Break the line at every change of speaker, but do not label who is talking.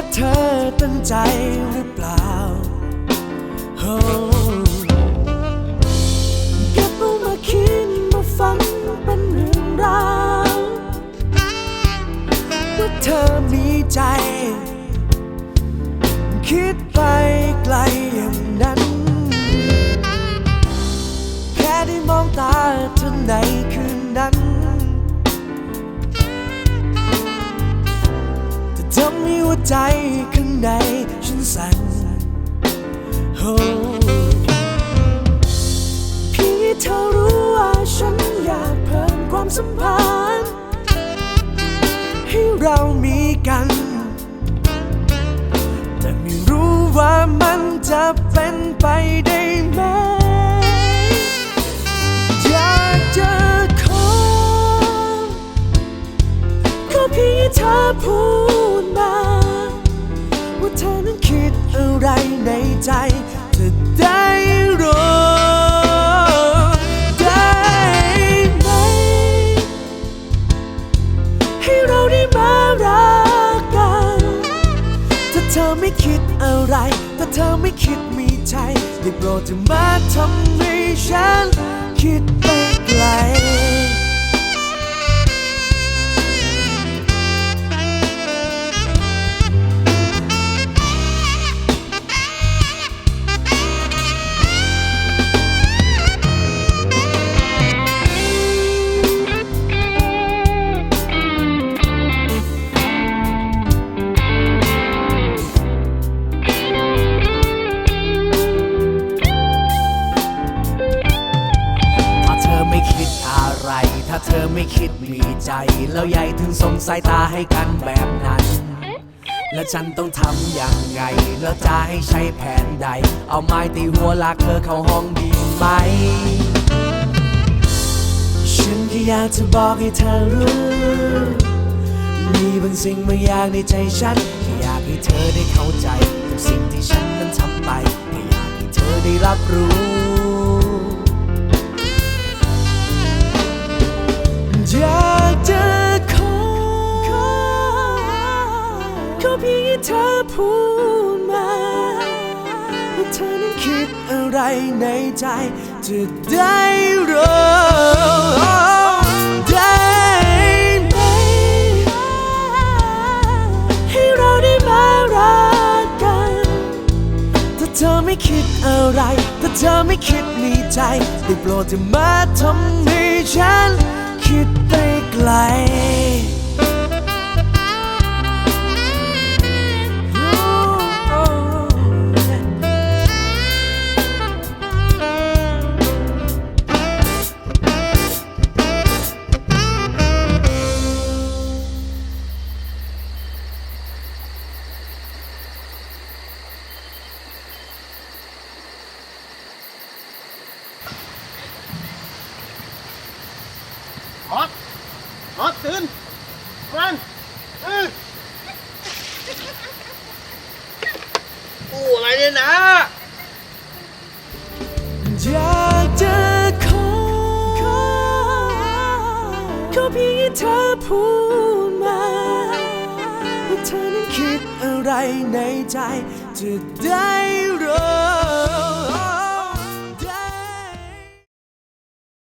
ว่าเธอตั้งใจหรือเปล่าโอ้เก็บเอามาคิดมาฟังเป็นเรื่องราวว่าเธอมีใจ คิดไปไกลอย่างนั้น แค่ได้มองตาเธอในคืนนั้น ใจข้างในฉันสั่นโอ้พียงให้เธอรู้ว่าฉันอยากเพิ่มความสัมพันธ์ให้เรามีกัน แต่ไม่รู้ว่ามันจะเป็นไปได้ไหมอยากจะขอขอเพียงให้เธอพูดมา อะไรในใจจะได้รู้ได้ไหม ให้เราได้มารักกัน ถ้าเธอไม่คิดอะไร ถ้าเธอไม่คิดมีใจได้โปรดจะมาทำให้ฉัน เธอไม่คิดมีใจ แล้วใหญ่ถึงสงสายตาให้กันแบบนั้น แล้วฉันต้องทำอย่างไง แล้วจะให้ใช้แผนใด เอาไม้ตีหัวลากเธอเข้าห้องดีไหม ฉันแค่อยากจะบอกให้เธอรู้ มีบางสิ่งบางอย่างในใจฉันแค่อยากให้เธอได้เข้าใจทุกสิ่งที่ฉันนั้นทำไปแค่อยากให้เธอได้รับรู้ ขอเพียงให้เธอพูดมาว่าเธอนั้นคิดอะไรในใจจะได้รู้ได้ไหมให้เราได้มารักกันถ้าเธอไม่คิดอะไร ถ้าเธอไม่คิดมีใจได้โปรดจะมาทำให้ฉัน
เออะไรเนี่ยนะ
อยากจะขอขอ ขอเพียงให้เธอพูดมาว่าเธอนั้นคิดอะไรในใจจะได้รู้